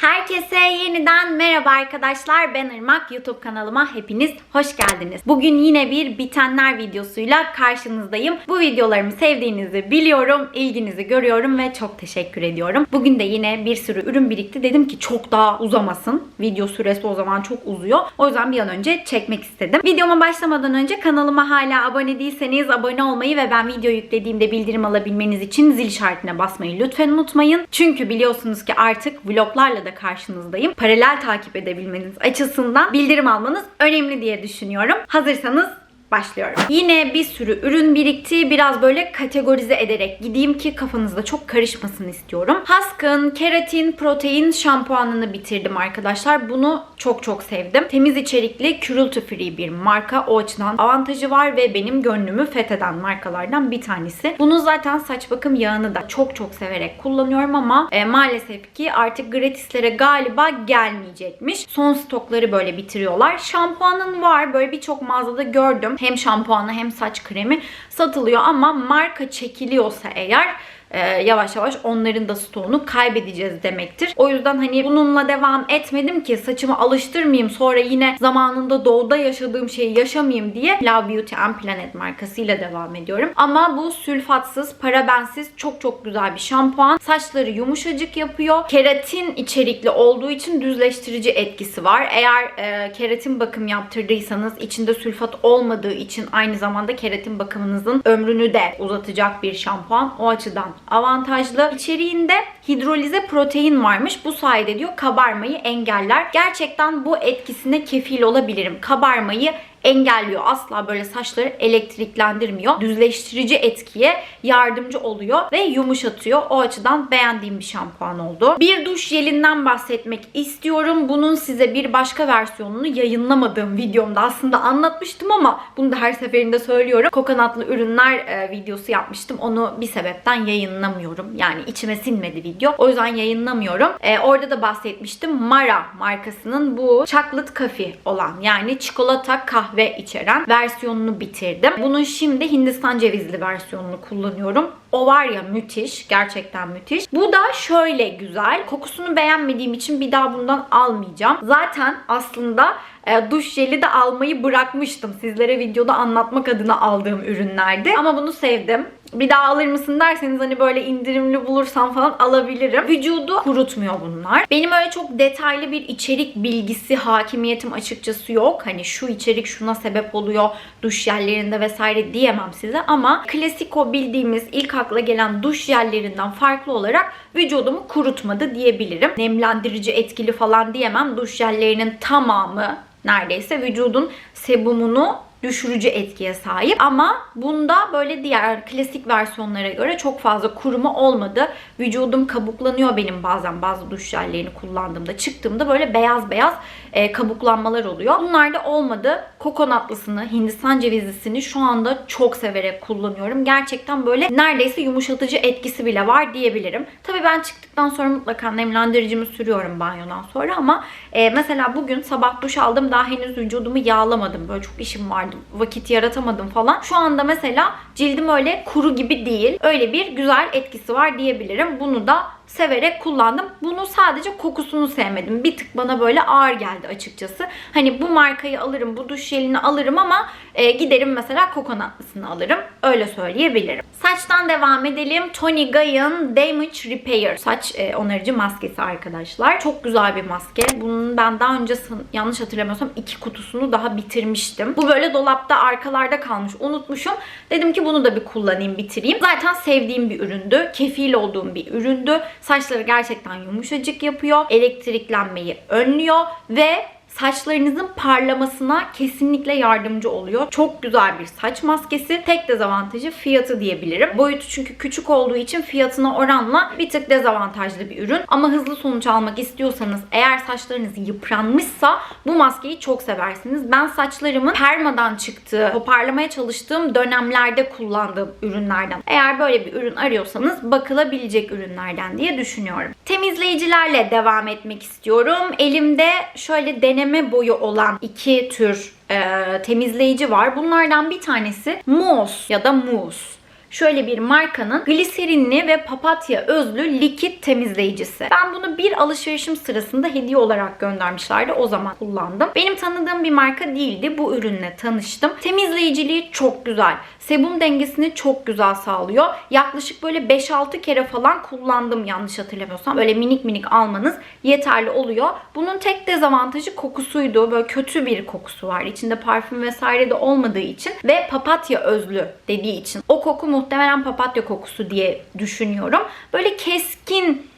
Herkese yeniden merhaba arkadaşlar. Ben Irmak. YouTube kanalıma hepiniz hoş geldiniz. Bugün yine bir bitenler videosuyla karşınızdayım. Bu videolarımı sevdiğinizi biliyorum, ilginizi görüyorum ve çok teşekkür ediyorum. Bugün de yine bir sürü ürün birikti. Dedim ki çok daha uzamasın. Video süresi o zaman çok uzuyor. O yüzden bir an önce çekmek istedim. Videoma başlamadan önce kanalıma hala abone değilseniz abone olmayı ve ben video yüklediğimde bildirim alabilmeniz için zil işaretine basmayı lütfen unutmayın. Çünkü biliyorsunuz ki artık vloglarla da karşınızdayım. Paralel takip edebilmeniz açısından bildirim almanız önemli diye düşünüyorum. Hazırsanız başlıyorum. Yine bir sürü ürün birikti. Biraz böyle kategorize ederek gideyim ki kafanızda çok karışmasın istiyorum. Husk'ın keratin protein şampuanını bitirdim arkadaşlar. Bunu çok çok sevdim. Temiz içerikli, cruelty free bir marka. O açıdan avantajı var ve benim gönlümü fetheden markalardan bir tanesi. Bunun zaten saç bakım yağını da çok çok severek kullanıyorum ama e, maalesef ki artık gratislere galiba gelmeyecekmiş. Son stokları böyle bitiriyorlar. Şampuanın var. Böyle birçok mağazada gördüm hem şampuanı hem saç kremi satılıyor ama marka çekiliyorsa eğer e, yavaş yavaş onların da stoğunu kaybedeceğiz demektir. O yüzden hani bununla devam etmedim ki saçımı alıştırmayayım sonra yine zamanında doğuda yaşadığım şeyi yaşamayayım diye Love Beauty and Planet markasıyla devam ediyorum. Ama bu sülfatsız, parabensiz çok çok güzel bir şampuan. Saçları yumuşacık yapıyor. Keratin içerikli olduğu için düzleştirici etkisi var. Eğer e, keratin bakım yaptırdıysanız içinde sülfat olmadığı için aynı zamanda keratin bakımınızın ömrünü de uzatacak bir şampuan. O açıdan avantajlı. İçeriğinde hidrolize protein varmış. Bu sayede diyor kabarmayı engeller. Gerçekten bu etkisine kefil olabilirim. Kabarmayı engelliyor. Asla böyle saçları elektriklendirmiyor. Düzleştirici etkiye yardımcı oluyor ve yumuşatıyor. O açıdan beğendiğim bir şampuan oldu. Bir duş jelinden bahsetmek istiyorum. Bunun size bir başka versiyonunu yayınlamadığım videomda aslında anlatmıştım ama bunu da her seferinde söylüyorum. Kokonatlı ürünler e, videosu yapmıştım. Onu bir sebepten yayınlamıyorum. Yani içime sinmedi video. O yüzden yayınlamıyorum. E, orada da bahsetmiştim. Mara markasının bu chocolate coffee olan yani çikolata kahve içeren versiyonunu bitirdim. Bunun şimdi Hindistan cevizli versiyonunu kullanıyorum. O var ya müthiş. Gerçekten müthiş. Bu da şöyle güzel. Kokusunu beğenmediğim için bir daha bundan almayacağım. Zaten aslında e, duş jeli de almayı bırakmıştım. Sizlere videoda anlatmak adına aldığım ürünlerdi. Ama bunu sevdim. Bir daha alır mısın derseniz hani böyle indirimli bulursam falan alabilirim. Vücudu kurutmuyor bunlar. Benim öyle çok detaylı bir içerik bilgisi, hakimiyetim açıkçası yok. Hani şu içerik şuna sebep oluyor duş jellerinde vesaire diyemem size ama klasik o bildiğimiz ilk akla gelen duş jellerinden farklı olarak vücudumu kurutmadı diyebilirim. Nemlendirici etkili falan diyemem. Duş jellerinin tamamı neredeyse vücudun sebumunu düşürücü etkiye sahip. Ama bunda böyle diğer klasik versiyonlara göre çok fazla kuruma olmadı. Vücudum kabuklanıyor benim bazen bazı duş jellerini kullandığımda. Çıktığımda böyle beyaz beyaz e, kabuklanmalar oluyor. Bunlarda olmadı. Kokonatlısını, Hindistan cevizlisini şu anda çok severek kullanıyorum. Gerçekten böyle neredeyse yumuşatıcı etkisi bile var diyebilirim. Tabii ben çıktıktan sonra mutlaka nemlendiricimi sürüyorum banyodan sonra ama e, mesela bugün sabah duş aldım daha henüz vücudumu yağlamadım. Böyle çok işim vardı. Vakit yaratamadım falan. Şu anda mesela cildim öyle kuru gibi değil. Öyle bir güzel etkisi var diyebilirim. Bunu da severek kullandım. Bunu sadece kokusunu sevmedim. Bir tık bana böyle ağır geldi açıkçası. Hani bu markayı alırım, bu duş jelini alırım ama e, giderim mesela kokonatlısını alırım. Öyle söyleyebilirim. Saçtan devam edelim. Tony Guy'ın Damage Repair saç e, onarıcı maskesi arkadaşlar. Çok güzel bir maske. Bunun ben daha önce yanlış hatırlamıyorsam iki kutusunu daha bitirmiştim. Bu böyle dolapta arkalarda kalmış. Unutmuşum. Dedim ki bunu da bir kullanayım, bitireyim. Zaten sevdiğim bir üründü. Kefil olduğum bir üründü. Saçları gerçekten yumuşacık yapıyor. Elektriklenmeyi önlüyor ve saçlarınızın parlamasına kesinlikle yardımcı oluyor. Çok güzel bir saç maskesi. Tek dezavantajı fiyatı diyebilirim. Boyutu çünkü küçük olduğu için fiyatına oranla bir tık dezavantajlı bir ürün. Ama hızlı sonuç almak istiyorsanız eğer saçlarınız yıpranmışsa bu maskeyi çok seversiniz. Ben saçlarımın permadan çıktığı, toparlamaya çalıştığım dönemlerde kullandığım ürünlerden. Eğer böyle bir ürün arıyorsanız bakılabilecek ürünlerden diye düşünüyorum. Temizleyicilerle devam etmek istiyorum. Elimde şöyle deneme deneme boyu olan iki tür e, temizleyici var. Bunlardan bir tanesi Moss ya da Mousse. şöyle bir markanın gliserinli ve papatya özlü likit temizleyicisi. Ben bunu bir alışverişim sırasında hediye olarak göndermişlerdi. O zaman kullandım. Benim tanıdığım bir marka değildi. Bu ürünle tanıştım. Temizleyiciliği çok güzel. Sebum dengesini çok güzel sağlıyor. Yaklaşık böyle 5-6 kere falan kullandım yanlış hatırlamıyorsam. Böyle minik minik almanız yeterli oluyor. Bunun tek dezavantajı kokusuydu. Böyle kötü bir kokusu var. İçinde parfüm vesaire de olmadığı için ve papatya özlü dediği için. O koku muhtemelen papatya kokusu diye düşünüyorum. Böyle keskin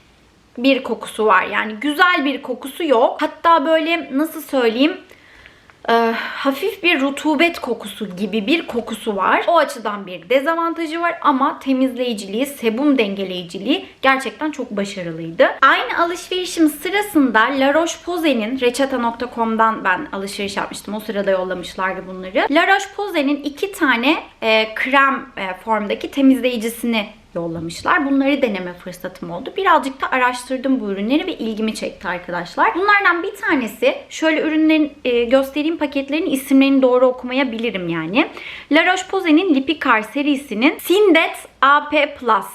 bir kokusu var. Yani güzel bir kokusu yok. Hatta böyle nasıl söyleyeyim e, hafif bir rutubet kokusu gibi bir kokusu var. O açıdan bir dezavantajı var ama temizleyiciliği, sebum dengeleyiciliği gerçekten çok başarılıydı. Aynı alışverişim sırasında La Roche-Posay'nin reçeta.com'dan ben alışveriş yapmıştım. O sırada yollamışlardı bunları. La Roche-Posay'nin iki tane e, krem e, formdaki temizleyicisini yollamışlar. Bunları deneme fırsatım oldu. Birazcık da araştırdım bu ürünleri ve ilgimi çekti arkadaşlar. Bunlardan bir tanesi şöyle ürünlerin e, göstereyim paketlerin isimlerini doğru okumayabilirim yani. La Roche-Posay'nin Lipikar serisinin Sindet AP Plus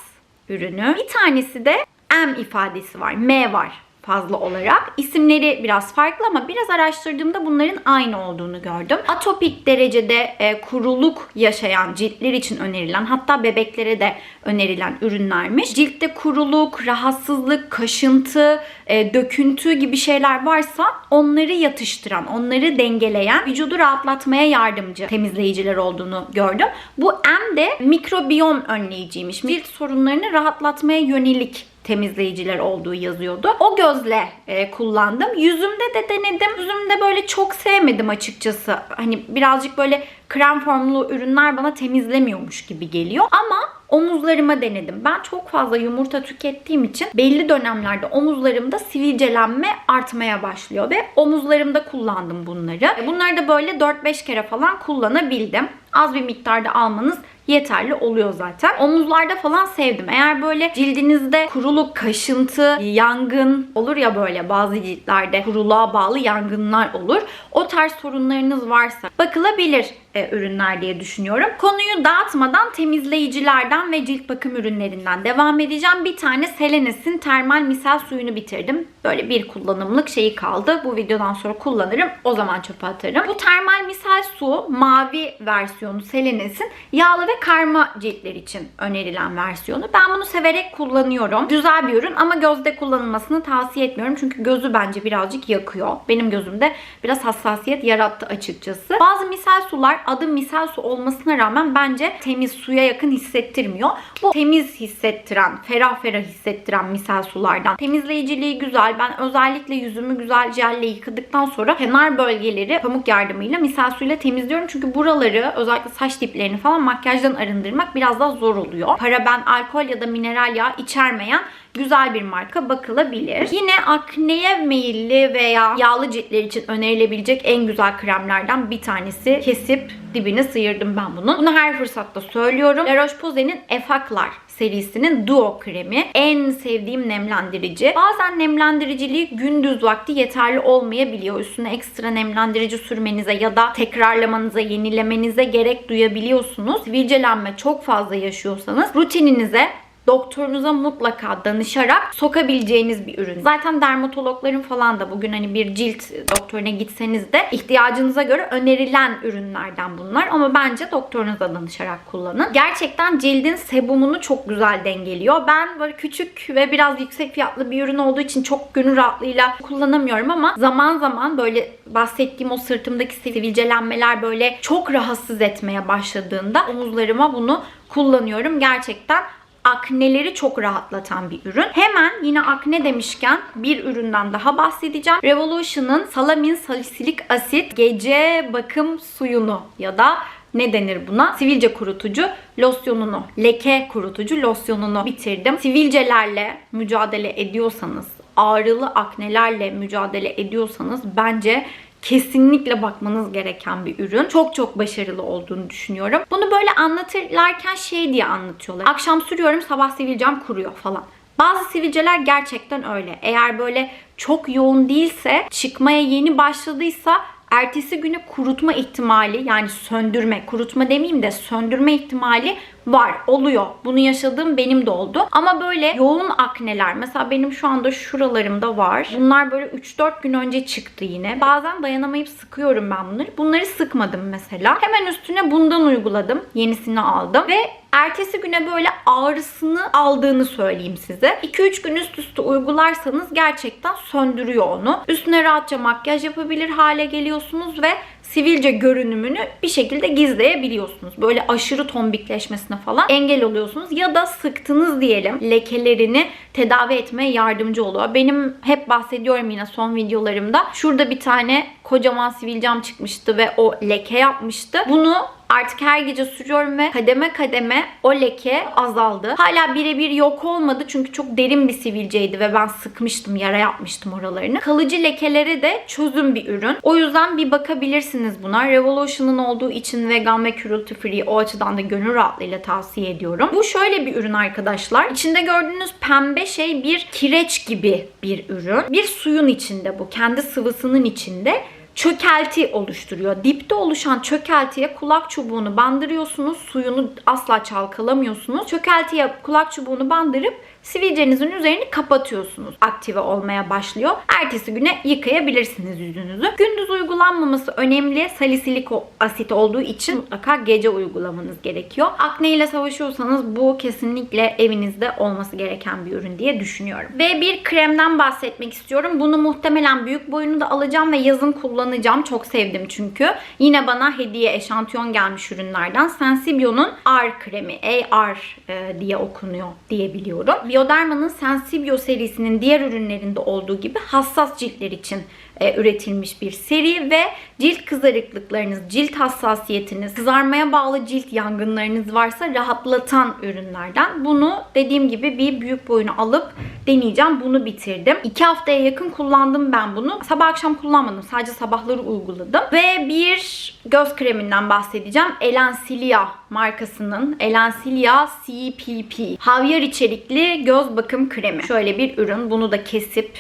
ürünü. Bir tanesi de M ifadesi var. M var fazla olarak. İsimleri biraz farklı ama biraz araştırdığımda bunların aynı olduğunu gördüm. Atopik derecede e, kuruluk yaşayan ciltler için önerilen hatta bebeklere de önerilen ürünlermiş. Ciltte kuruluk, rahatsızlık, kaşıntı, e, döküntü gibi şeyler varsa onları yatıştıran, onları dengeleyen, vücudu rahatlatmaya yardımcı temizleyiciler olduğunu gördüm. Bu M de mikrobiyom önleyiciymiş. Cilt sorunlarını rahatlatmaya yönelik temizleyiciler olduğu yazıyordu. O gözle e, kullandım. Yüzümde de denedim. Yüzümde böyle çok sevmedim açıkçası. Hani birazcık böyle krem formlu ürünler bana temizlemiyormuş gibi geliyor. Ama omuzlarıma denedim. Ben çok fazla yumurta tükettiğim için belli dönemlerde omuzlarımda sivilcelenme artmaya başlıyor ve omuzlarımda kullandım bunları. Bunları da böyle 4-5 kere falan kullanabildim. Az bir miktarda almanız yeterli oluyor zaten. Omuzlarda falan sevdim. Eğer böyle cildinizde kuruluk, kaşıntı, yangın olur ya böyle bazı ciltlerde kuruluğa bağlı yangınlar olur. O tarz sorunlarınız varsa bakılabilir e, ürünler diye düşünüyorum. Konuyu dağıtmadan temizleyicilerden ve cilt bakım ürünlerinden devam edeceğim. Bir tane Selenes'in termal misel suyunu bitirdim. Böyle bir kullanımlık şeyi kaldı. Bu videodan sonra kullanırım. O zaman çöpe atarım. Bu termal misel su mavi versiyonu Selenes'in yağlı ve karma ciltler için önerilen versiyonu. Ben bunu severek kullanıyorum. Güzel bir ürün ama gözde kullanılmasını tavsiye etmiyorum. Çünkü gözü bence birazcık yakıyor. Benim gözümde biraz hassasiyet yarattı açıkçası. Bazı misal sular adı misal su olmasına rağmen bence temiz suya yakın hissettirmiyor. Bu temiz hissettiren, ferah ferah hissettiren misal sulardan. Temizleyiciliği güzel. Ben özellikle yüzümü güzel jelle yıkadıktan sonra kenar bölgeleri pamuk yardımıyla misal suyla temizliyorum. Çünkü buraları özellikle saç diplerini falan makyajdan arındırmak biraz daha zor oluyor. Paraben, alkol ya da mineral yağ içermeyen güzel bir marka bakılabilir. Yine akneye meyilli veya yağlı ciltler için önerilebilecek en güzel kremlerden bir tanesi. Kesip dibini sıyırdım ben bunun. Bunu her fırsatta söylüyorum. La Roche-Posay'nin Effaclar serisinin Duo kremi. En sevdiğim nemlendirici. Bazen nemlendiriciliği gündüz vakti yeterli olmayabiliyor. Üstüne ekstra nemlendirici sürmenize ya da tekrarlamanıza, yenilemenize gerek duyabiliyorsunuz. Sivilcelenme çok fazla yaşıyorsanız rutininize doktorunuza mutlaka danışarak sokabileceğiniz bir ürün. Zaten dermatologların falan da bugün hani bir cilt doktoruna gitseniz de ihtiyacınıza göre önerilen ürünlerden bunlar. Ama bence doktorunuza danışarak kullanın. Gerçekten cildin sebumunu çok güzel dengeliyor. Ben böyle küçük ve biraz yüksek fiyatlı bir ürün olduğu için çok gönül rahatlığıyla kullanamıyorum ama zaman zaman böyle bahsettiğim o sırtımdaki sivilcelenmeler böyle çok rahatsız etmeye başladığında omuzlarıma bunu kullanıyorum. Gerçekten akneleri çok rahatlatan bir ürün. Hemen yine akne demişken bir üründen daha bahsedeceğim. Revolution'ın Salamin Salisilik Asit Gece Bakım Suyunu ya da ne denir buna? Sivilce kurutucu losyonunu, leke kurutucu losyonunu bitirdim. Sivilcelerle mücadele ediyorsanız, ağrılı aknelerle mücadele ediyorsanız bence kesinlikle bakmanız gereken bir ürün. Çok çok başarılı olduğunu düşünüyorum. Bunu böyle anlatırlarken şey diye anlatıyorlar. Akşam sürüyorum sabah sivilcem kuruyor falan. Bazı sivilceler gerçekten öyle. Eğer böyle çok yoğun değilse, çıkmaya yeni başladıysa ertesi güne kurutma ihtimali yani söndürme, kurutma demeyeyim de söndürme ihtimali var, oluyor. Bunu yaşadığım benim de oldu. Ama böyle yoğun akneler mesela benim şu anda şuralarımda var. Bunlar böyle 3-4 gün önce çıktı yine. Bazen dayanamayıp sıkıyorum ben bunları. Bunları sıkmadım mesela. Hemen üstüne bundan uyguladım. Yenisini aldım ve ertesi güne böyle ağrısını aldığını söyleyeyim size. 2-3 gün üst üste uygularsanız gerçekten söndürüyor onu. Üstüne rahatça makyaj yapabilir hale geliyorsunuz ve sivilce görünümünü bir şekilde gizleyebiliyorsunuz. Böyle aşırı tombikleşmesine falan engel oluyorsunuz. Ya da sıktınız diyelim lekelerini tedavi etmeye yardımcı oluyor. Benim hep bahsediyorum yine son videolarımda. Şurada bir tane kocaman sivilcem çıkmıştı ve o leke yapmıştı. Bunu Artık her gece sürüyorum ve kademe kademe o leke azaldı. Hala birebir yok olmadı çünkü çok derin bir sivilceydi ve ben sıkmıştım, yara yapmıştım oralarını. Kalıcı lekelere de çözüm bir ürün. O yüzden bir bakabilirsiniz buna. Revolution'ın olduğu için vegan ve cruelty free o açıdan da gönül rahatlığıyla tavsiye ediyorum. Bu şöyle bir ürün arkadaşlar. İçinde gördüğünüz pembe şey bir kireç gibi bir ürün. Bir suyun içinde bu. Kendi sıvısının içinde çökelti oluşturuyor. Dipte oluşan çökeltiye kulak çubuğunu bandırıyorsunuz. Suyunu asla çalkalamıyorsunuz. Çökeltiye kulak çubuğunu bandırıp sivilcenizin üzerini kapatıyorsunuz. Aktive olmaya başlıyor. Ertesi güne yıkayabilirsiniz yüzünüzü. Gündüz uygulanmaması önemli. Salisilik asit olduğu için mutlaka gece uygulamanız gerekiyor. Akne ile savaşıyorsanız bu kesinlikle evinizde olması gereken bir ürün diye düşünüyorum. Ve bir kremden bahsetmek istiyorum. Bunu muhtemelen büyük boyunu da alacağım ve yazın kullanacağım. Çok sevdim çünkü. Yine bana hediye eşantiyon gelmiş ürünlerden. Sensibio'nun AR kremi. AR e, diye okunuyor diye biliyorum. Bioderma'nın Sensibio serisinin diğer ürünlerinde olduğu gibi hassas ciltler için e, üretilmiş bir seri ve cilt kızarıklıklarınız, cilt hassasiyetiniz, kızarmaya bağlı cilt yangınlarınız varsa rahatlatan ürünlerden. Bunu dediğim gibi bir büyük boyunu alıp deneyeceğim. Bunu bitirdim. 2 haftaya yakın kullandım ben bunu. Sabah akşam kullanmadım. Sadece sabahları uyguladım. Ve bir göz kreminden bahsedeceğim. Elansilia markasının Elansilia CPP havyar içerikli göz bakım kremi. Şöyle bir ürün. Bunu da kesip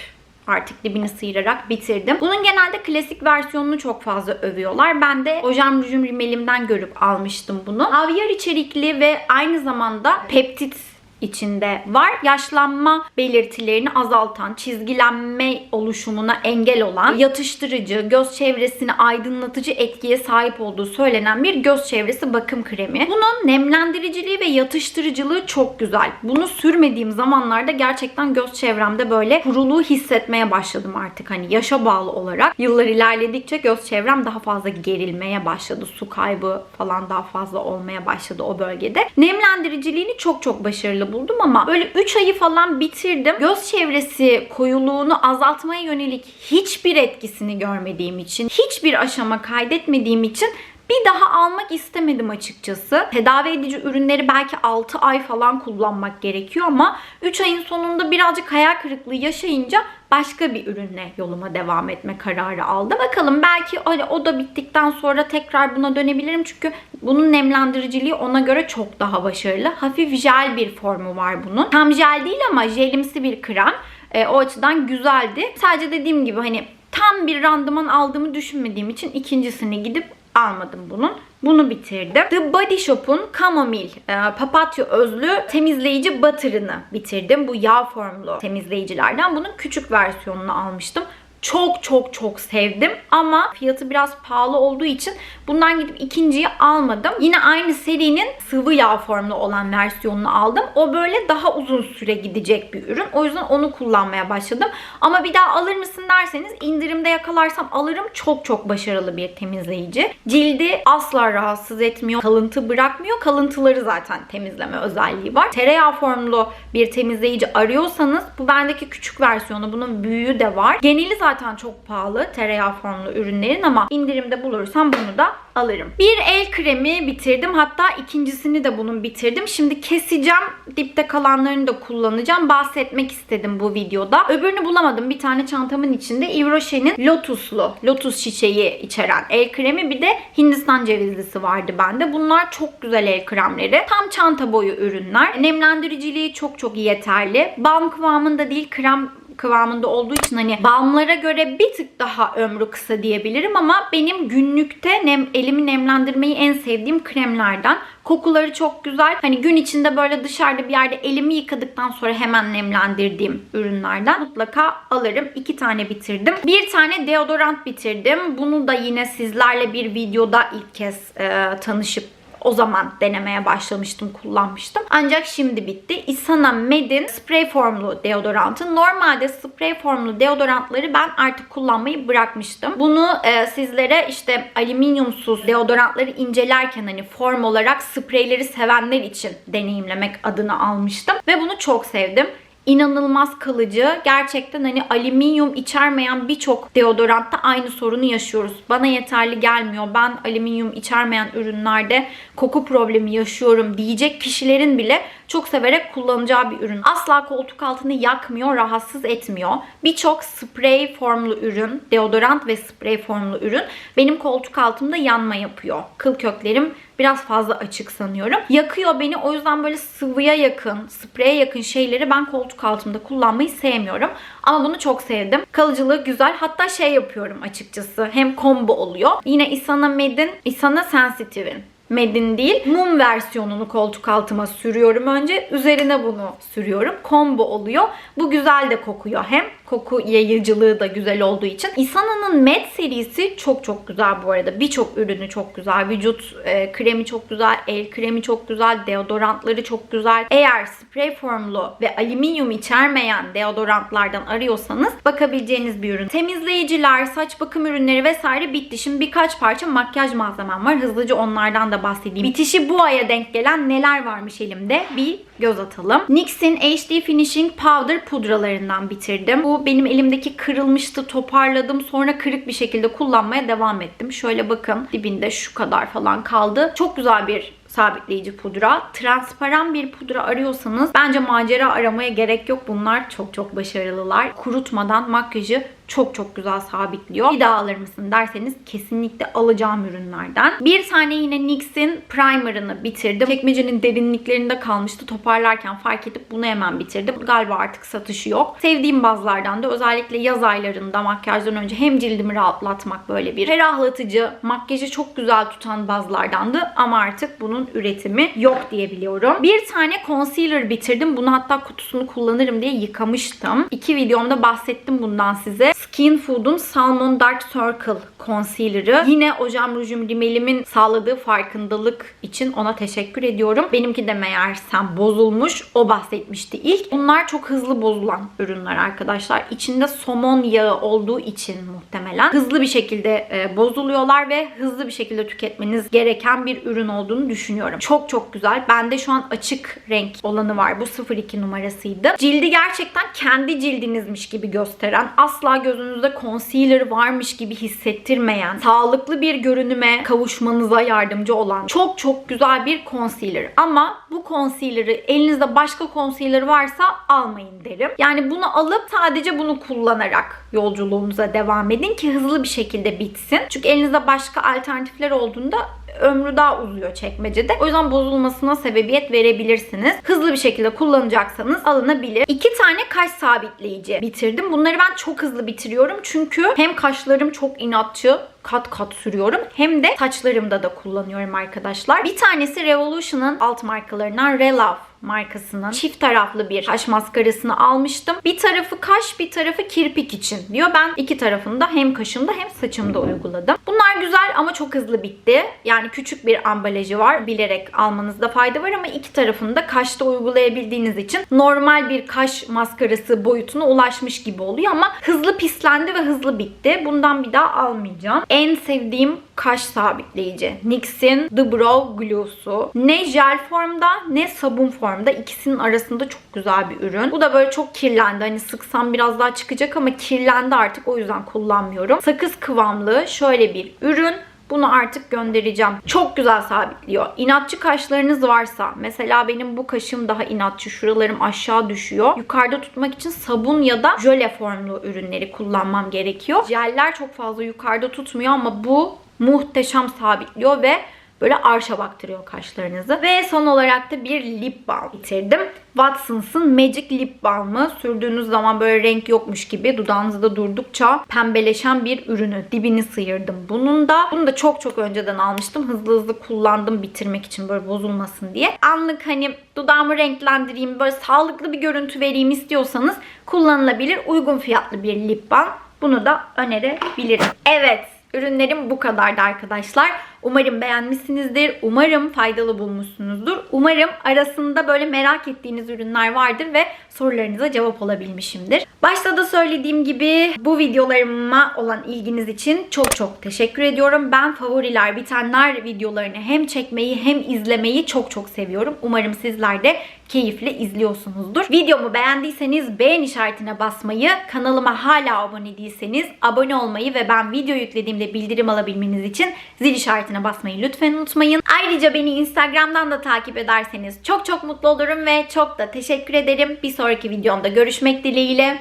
artık dibini sıyırarak bitirdim. Bunun genelde klasik versiyonunu çok fazla övüyorlar. Ben de Ojem Rujum Rimelim'den görüp almıştım bunu. Havyar içerikli ve aynı zamanda peptit içinde var. Yaşlanma belirtilerini azaltan, çizgilenme oluşumuna engel olan, yatıştırıcı, göz çevresini aydınlatıcı etkiye sahip olduğu söylenen bir göz çevresi bakım kremi. Bunun nemlendiriciliği ve yatıştırıcılığı çok güzel. Bunu sürmediğim zamanlarda gerçekten göz çevremde böyle kuruluğu hissetmeye başladım artık. Hani yaşa bağlı olarak. Yıllar ilerledikçe göz çevrem daha fazla gerilmeye başladı. Su kaybı falan daha fazla olmaya başladı o bölgede. Nemlendiriciliğini çok çok başarılı buldum ama böyle 3 ayı falan bitirdim. Göz çevresi koyuluğunu azaltmaya yönelik hiçbir etkisini görmediğim için, hiçbir aşama kaydetmediğim için bir daha almak istemedim açıkçası. Tedavi edici ürünleri belki 6 ay falan kullanmak gerekiyor ama 3 ayın sonunda birazcık hayal kırıklığı yaşayınca başka bir ürünle yoluma devam etme kararı aldım. Bakalım belki hani o da bittikten sonra tekrar buna dönebilirim. Çünkü bunun nemlendiriciliği ona göre çok daha başarılı. Hafif jel bir formu var bunun. Tam jel değil ama jelimsi bir krem. E, o açıdan güzeldi. Sadece dediğim gibi hani tam bir randıman aldığımı düşünmediğim için ikincisini gidip almadım bunun. Bunu bitirdim. The Body Shop'un Chamomile e, papatya özlü temizleyici batırını bitirdim. Bu yağ formlu temizleyicilerden. Bunun küçük versiyonunu almıştım. Çok çok çok sevdim ama fiyatı biraz pahalı olduğu için bundan gidip ikinciyi almadım. Yine aynı serinin sıvı yağ formlu olan versiyonunu aldım. O böyle daha uzun süre gidecek bir ürün. O yüzden onu kullanmaya başladım. Ama bir daha alır mısın derseniz indirimde yakalarsam alırım. Çok çok başarılı bir temizleyici. Cildi asla rahatsız etmiyor. Kalıntı bırakmıyor. Kalıntıları zaten temizleme özelliği var. Tereyağı formlu bir temizleyici arıyorsanız bu bendeki küçük versiyonu. Bunun büyüğü de var. Geneli zaten zaten çok pahalı tereyağı formlu ürünlerin ama indirimde bulursam bunu da alırım. Bir el kremi bitirdim. Hatta ikincisini de bunun bitirdim. Şimdi keseceğim. Dipte kalanlarını da kullanacağım. Bahsetmek istedim bu videoda. Öbürünü bulamadım. Bir tane çantamın içinde Yves lotuslu, lotus çiçeği içeren el kremi. Bir de Hindistan cevizlisi vardı bende. Bunlar çok güzel el kremleri. Tam çanta boyu ürünler. Nemlendiriciliği çok çok yeterli. Balm kıvamında değil krem kıvamında olduğu için hani balmlara göre bir tık daha ömrü kısa diyebilirim ama benim günlükte nem, elimi nemlendirmeyi en sevdiğim kremlerden. Kokuları çok güzel. Hani gün içinde böyle dışarıda bir yerde elimi yıkadıktan sonra hemen nemlendirdiğim ürünlerden mutlaka alırım. İki tane bitirdim. Bir tane deodorant bitirdim. Bunu da yine sizlerle bir videoda ilk kez e, tanışıp o zaman denemeye başlamıştım, kullanmıştım. Ancak şimdi bitti. Isana Med'in spray formlu deodorantı. Normalde spray formlu deodorantları ben artık kullanmayı bırakmıştım. Bunu e, sizlere işte alüminyumsuz deodorantları incelerken hani form olarak spreyleri sevenler için deneyimlemek adına almıştım. Ve bunu çok sevdim inanılmaz kalıcı. Gerçekten hani alüminyum içermeyen birçok deodorantta aynı sorunu yaşıyoruz. Bana yeterli gelmiyor. Ben alüminyum içermeyen ürünlerde koku problemi yaşıyorum diyecek kişilerin bile çok severek kullanacağı bir ürün. Asla koltuk altını yakmıyor, rahatsız etmiyor. Birçok sprey formlu ürün, deodorant ve sprey formlu ürün benim koltuk altımda yanma yapıyor. Kıl köklerim biraz fazla açık sanıyorum. Yakıyor beni o yüzden böyle sıvıya yakın, spreye yakın şeyleri ben koltuk altımda kullanmayı sevmiyorum. Ama bunu çok sevdim. Kalıcılığı güzel. Hatta şey yapıyorum açıkçası. Hem combo oluyor. Yine Isana Med'in, Isana Sensitive'in Medin değil. Mum versiyonunu koltuk altıma sürüyorum önce. Üzerine bunu sürüyorum. Combo oluyor. Bu güzel de kokuyor hem. Koku yayıcılığı da güzel olduğu için. Isana'nın Med serisi çok çok güzel bu arada. Birçok ürünü çok güzel. Vücut e, kremi çok güzel. El kremi çok güzel. Deodorantları çok güzel. Eğer sprey formlu ve alüminyum içermeyen deodorantlardan arıyorsanız bakabileceğiniz bir ürün. Temizleyiciler, saç bakım ürünleri vesaire bitti. Şimdi birkaç parça makyaj malzemem var. Hızlıca onlardan da bahsedeyim. Bitişi bu aya denk gelen neler varmış elimde bir göz atalım. NYX'in HD Finishing Powder pudralarından bitirdim. Bu benim elimdeki kırılmıştı, toparladım. Sonra kırık bir şekilde kullanmaya devam ettim. Şöyle bakın dibinde şu kadar falan kaldı. Çok güzel bir sabitleyici pudra. Transparan bir pudra arıyorsanız bence macera aramaya gerek yok. Bunlar çok çok başarılılar. Kurutmadan makyajı çok çok güzel sabitliyor. Bir daha alır mısın derseniz kesinlikle alacağım ürünlerden. Bir tane yine NYX'in primer'ını bitirdim. Çekmecenin derinliklerinde kalmıştı. Toparlarken fark edip bunu hemen bitirdim. Galiba artık satışı yok. Sevdiğim bazlardan da özellikle yaz aylarında makyajdan önce hem cildimi rahatlatmak böyle bir ferahlatıcı, makyajı çok güzel tutan bazlardandı ama artık bunun üretimi yok diyebiliyorum. Bir tane concealer bitirdim. Bunu hatta kutusunu kullanırım diye yıkamıştım. İki videomda bahsettim bundan size. Skin Food'un Salmon Dark Circle Concealer'ı. Yine Ojam Rujum rimelimin sağladığı farkındalık için ona teşekkür ediyorum. Benimki de meğersem bozulmuş. O bahsetmişti ilk. Bunlar çok hızlı bozulan ürünler arkadaşlar. İçinde somon yağı olduğu için muhtemelen hızlı bir şekilde e, bozuluyorlar ve hızlı bir şekilde tüketmeniz gereken bir ürün olduğunu düşünüyorum. Çok çok güzel. Bende şu an açık renk olanı var. Bu 02 numarasıydı. Cildi gerçekten kendi cildinizmiş gibi gösteren, asla gözünüzde concealer varmış gibi hissettirmeyen, sağlıklı bir görünüme kavuşmanıza yardımcı olan çok çok güzel bir concealer. Ama bu concealer'ı elinizde başka concealer varsa almayın derim. Yani bunu alıp sadece bunu kullanarak yolculuğunuza devam edin ki hızlı bir şekilde bitsin. Çünkü elinizde başka alternatifler olduğunda ömrü daha uzuyor çekmecede. O yüzden bozulmasına sebebiyet verebilirsiniz. Hızlı bir şekilde kullanacaksanız alınabilir. İki tane kaş sabitleyici bitirdim. Bunları ben çok hızlı bitiriyorum. Çünkü hem kaşlarım çok inatçı kat kat sürüyorum. Hem de saçlarımda da kullanıyorum arkadaşlar. Bir tanesi Revolution'ın alt markalarından Relove markasının çift taraflı bir kaş maskarasını almıştım. Bir tarafı kaş, bir tarafı kirpik için diyor. Ben iki tarafında hem kaşımda hem saçımda uyguladım. Bunlar güzel ama çok hızlı bitti. Yani küçük bir ambalajı var. Bilerek almanızda fayda var ama iki tarafında kaşta uygulayabildiğiniz için normal bir kaş maskarası boyutuna ulaşmış gibi oluyor ama hızlı pislendi ve hızlı bitti. Bundan bir daha almayacağım. En sevdiğim kaş sabitleyici. NYX'in The Brow Glue'su. Ne jel formda ne sabun formda. İkisinin arasında çok güzel bir ürün. Bu da böyle çok kirlendi. Hani sıksam biraz daha çıkacak ama kirlendi artık. O yüzden kullanmıyorum. Sakız kıvamlı şöyle bir ürün. Bunu artık göndereceğim. Çok güzel sabitliyor. İnatçı kaşlarınız varsa mesela benim bu kaşım daha inatçı. Şuralarım aşağı düşüyor. Yukarıda tutmak için sabun ya da jöle formlu ürünleri kullanmam gerekiyor. Jeller çok fazla yukarıda tutmuyor ama bu muhteşem sabitliyor ve böyle arşa baktırıyor kaşlarınızı. Ve son olarak da bir lip balm bitirdim. Watsons'ın Magic Lip Balm'ı sürdüğünüz zaman böyle renk yokmuş gibi dudağınızda durdukça pembeleşen bir ürünü. Dibini sıyırdım bunun da. Bunu da çok çok önceden almıştım. Hızlı hızlı kullandım bitirmek için böyle bozulmasın diye. Anlık hani dudağımı renklendireyim, böyle sağlıklı bir görüntü vereyim istiyorsanız kullanılabilir uygun fiyatlı bir lip balm. Bunu da önerebilirim. Evet, ürünlerim bu kadardı arkadaşlar. Umarım beğenmişsinizdir. Umarım faydalı bulmuşsunuzdur. Umarım arasında böyle merak ettiğiniz ürünler vardır ve sorularınıza cevap olabilmişimdir. Başta da söylediğim gibi bu videolarıma olan ilginiz için çok çok teşekkür ediyorum. Ben favoriler bitenler videolarını hem çekmeyi hem izlemeyi çok çok seviyorum. Umarım sizler de keyifle izliyorsunuzdur. Videomu beğendiyseniz beğen işaretine basmayı, kanalıma hala abone değilseniz abone olmayı ve ben video yüklediğimde bildirim alabilmeniz için zil işaretine basmayı lütfen unutmayın. Ayrıca beni Instagram'dan da takip ederseniz çok çok mutlu olurum ve çok da teşekkür ederim. Bir sonraki videomda görüşmek dileğiyle.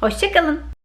Hoşçakalın.